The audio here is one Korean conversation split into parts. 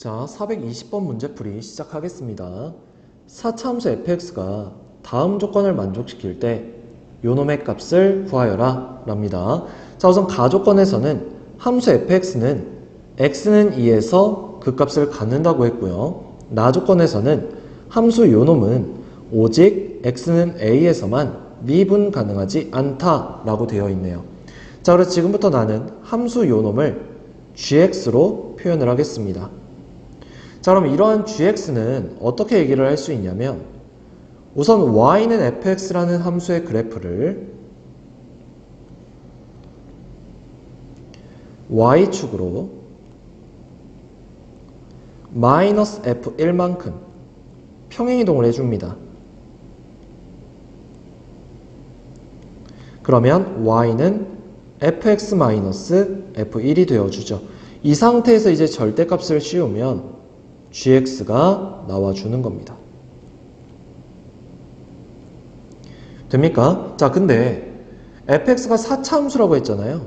자, 420번 문제풀이 시작하겠습니다. 4차함수 fx가 다음 조건을 만족시킬 때 요놈의 값을 구하여라 랍니다. 자, 우선 가조건에서는 함수 fx는 x는 2에서 그 값을 갖는다고 했고요. 나조건에서는 함수 요놈은 오직 x는 a에서만 미분 가능하지 않다라고 되어 있네요. 자, 그래서 지금부터 나는 함수 요놈을 gx로 표현을 하겠습니다. 자, 그럼 이러한 gx는 어떻게 얘기를 할 수 있냐면 우선 y는 fx라는 함수의 그래프를 y축으로 마이너스 f1만큼 평행이동을 해줍니다. 그러면 y는 fx 마이너스 f1이 되어주죠. 이 상태에서 이제 절대값을 씌우면 gx가 나와주는 겁니다. 됩니까? 자, 근데 fx가 4차 함수라고 했잖아요.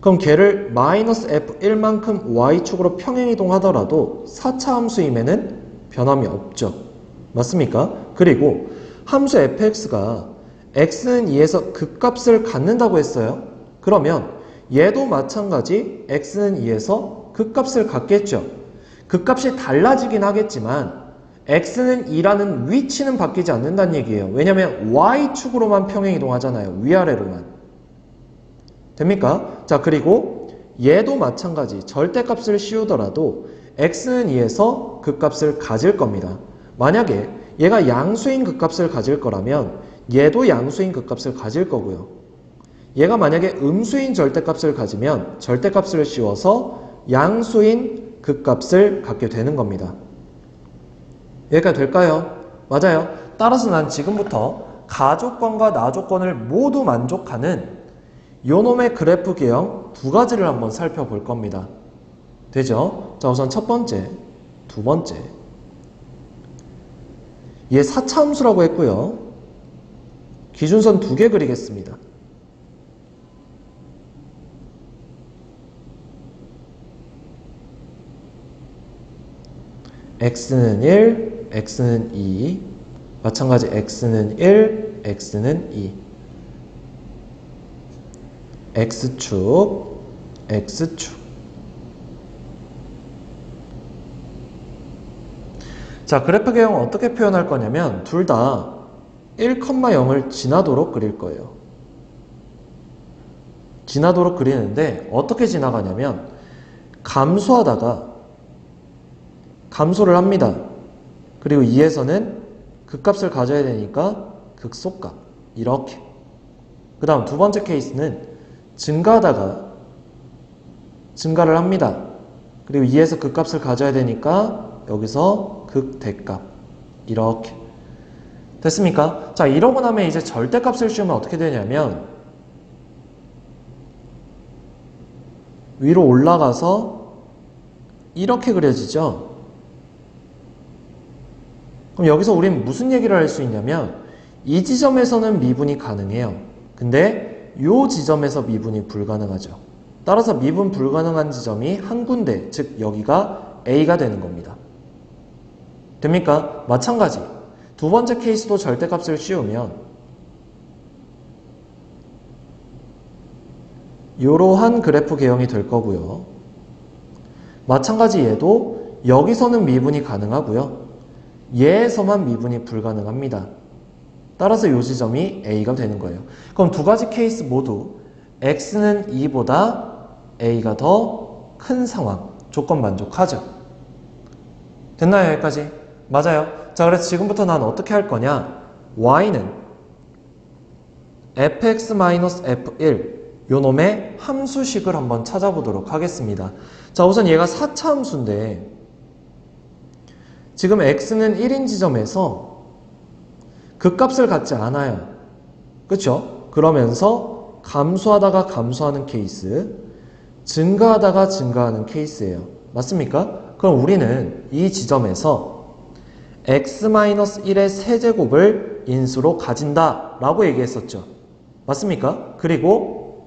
그럼 걔를 마이너스 f1만큼 y축으로 평행이동하더라도 4차 함수임에는 변함이 없죠. 맞습니까? 그리고 함수 fx가 x는 2에서 극값을 갖는다고 했어요. 그러면 얘도 마찬가지 x는 2에서 극값을 갖겠죠. 극값이 달라지긴 하겠지만 x는 2라는 위치는 바뀌지 않는다는 얘기예요. 왜냐하면 y축으로만 평행이동하잖아요. 위아래로만. 됩니까? 자 그리고 얘도 마찬가지 절대값을 씌우더라도 x는 2에서 극값을 가질 겁니다. 만약에 얘가 양수인 극값을 가질 거라면 얘도 양수인 극값을 가질 거고요. 얘가 만약에 음수인 절대값을 가지면 절대값을 씌워서 양수인 극값을 갖게 되는 겁니다. 여기까지 될까요? 맞아요. 따라서 난 지금부터 가조건과 나조건을 모두 만족하는 요놈의 그래프 개형 두 가지를 한번 살펴볼 겁니다. 되죠? 자, 우선 첫 번째, 두 번째. 얘 4차 함수라고 했고요. 기준선 두 개 그리겠습니다. X는 1, x는 2, 마찬가지 x는 1, x는 2. x축, x축. 자, 그래프 개형을 어떻게 표현할 거냐면 둘 다 1,0을 지나도록 그릴 거예요. 지나도록 그리는데 어떻게 지나가냐면 감소하다가 감소를 합니다. 그리고 2에서는 극값을 가져야 되니까 극소값 이렇게 그 다음 두 번째 케이스는 증가하다가 증가를 합니다. 그리고 2에서 극값을 가져야 되니까 여기서 극대값 이렇게 됐습니까? 자 이러고 나면 이제 절대값을 씌우면 어떻게 되냐면 위로 올라가서 이렇게 그려지죠. 그럼 여기서 우리는 무슨 얘기를 할 수 있냐면 이 지점에서는 미분이 가능해요. 근데 이 지점에서 미분이 불가능하죠. 따라서 미분 불가능한 지점이 한 군데, 즉 여기가 A가 되는 겁니다. 됩니까? 마찬가지. 두 번째 케이스도 절대값을 씌우면 이러한 그래프 개형이 될 거고요. 마찬가지 얘도 여기서는 미분이 가능하고요. 얘에서만 미분이 불가능합니다. 따라서 이 지점이 A가 되는 거예요. 그럼 두 가지 케이스 모두 X는 2보다 A가 더 큰 상황, 조건 만족하죠. 됐나요, 여기까지? 맞아요. 자, 그래서 지금부터 난 어떻게 할 거냐? Y는 fx-f1 요 놈의 함수식을 한번 찾아보도록 하겠습니다. 자, 우선 얘가 4차 함수인데 지금 x는 1인 지점에서 그 값을 갖지 않아요. 그렇죠? 그러면서 감소하다가 감소하는 케이스, 증가하다가 증가하는 케이스예요. 맞습니까? 그럼 우리는 이 지점에서 x-1의 세제곱을 인수로 가진다 라고 얘기했었죠. 맞습니까? 그리고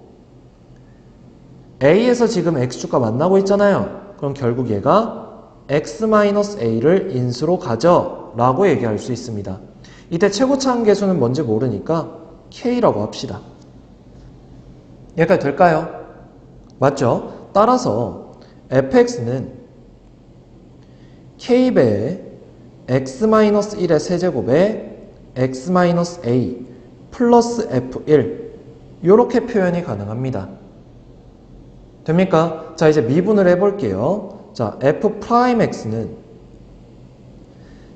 a에서 지금 x축과 만나고 있잖아요. 그럼 결국 얘가 x-a를 인수로 가져 라고 얘기할 수 있습니다. 이때 최고차 한계수는 뭔지 모르니까 k라고 합시다. 여기까지 될까요? 맞죠? 따라서 fx는 k배의 x-1의 세제곱에 x-a 플러스 f1 이렇게 표현이 가능합니다. 됩니까? 자 이제 미분을 해볼게요. 자 f'x는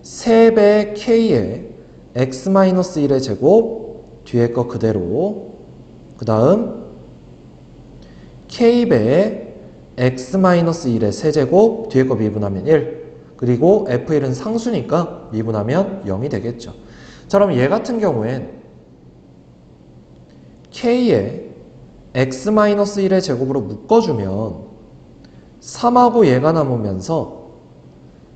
3배 k의 x-1의 제곱 뒤에 거 그대로 그 다음 k배의 x-1의 세제곱 뒤에 거 미분하면 1 그리고 f1은 상수니까 미분하면 0이 되겠죠. 자 그럼 얘 같은 경우엔 k의 x-1의 제곱으로 묶어주면 3하고 얘가 남으면서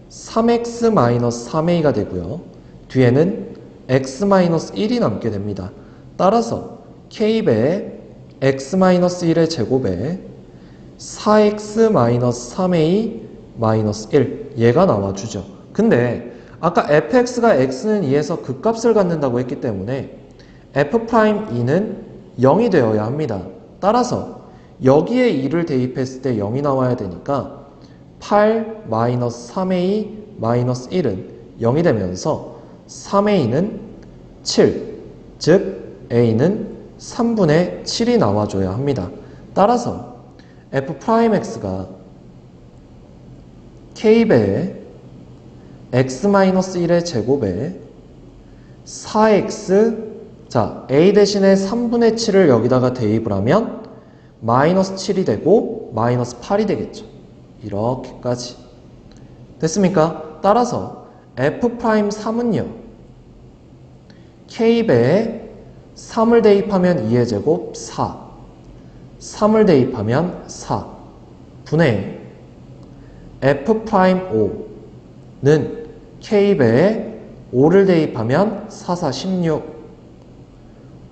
3x-3a가 되고요. 뒤에는 x-1이 남게 됩니다. 따라서 k배 x-1의 제곱에 4x-3a-1 얘가 나와주죠. 근데 아까 fx가 x는 2에서 극값을 갖는다고 했기 때문에 f'E는 0이 되어야 합니다. 따라서 여기에 2를 대입했을 때 0이 나와야 되니까 8-3a-1은 0이 되면서 3a는 7, 즉 a는 3분의 7이 나와줘야 합니다. 따라서 f'x가 k배의 x-1의 제곱에 4x 자 a 대신에 3분의 7을 여기다가 대입을 하면 마이너스 7이 되고 마이너스 8이 되겠죠. 이렇게까지. 됐습니까? 따라서 f'3은요. K배에 3을 대입하면 2의 제곱 4 3을 대입하면 4 분의 f'O는 k배에 5를 대입하면 4, 4, 16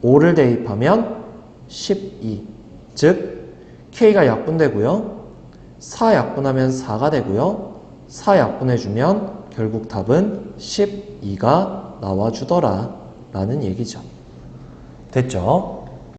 5를 대입하면 12 즉 k가 약분되고요. 4 약분하면 4가 되고요. 4 약분해주면 결국 답은 12가 나와주더라. 라는 얘기죠. 됐죠?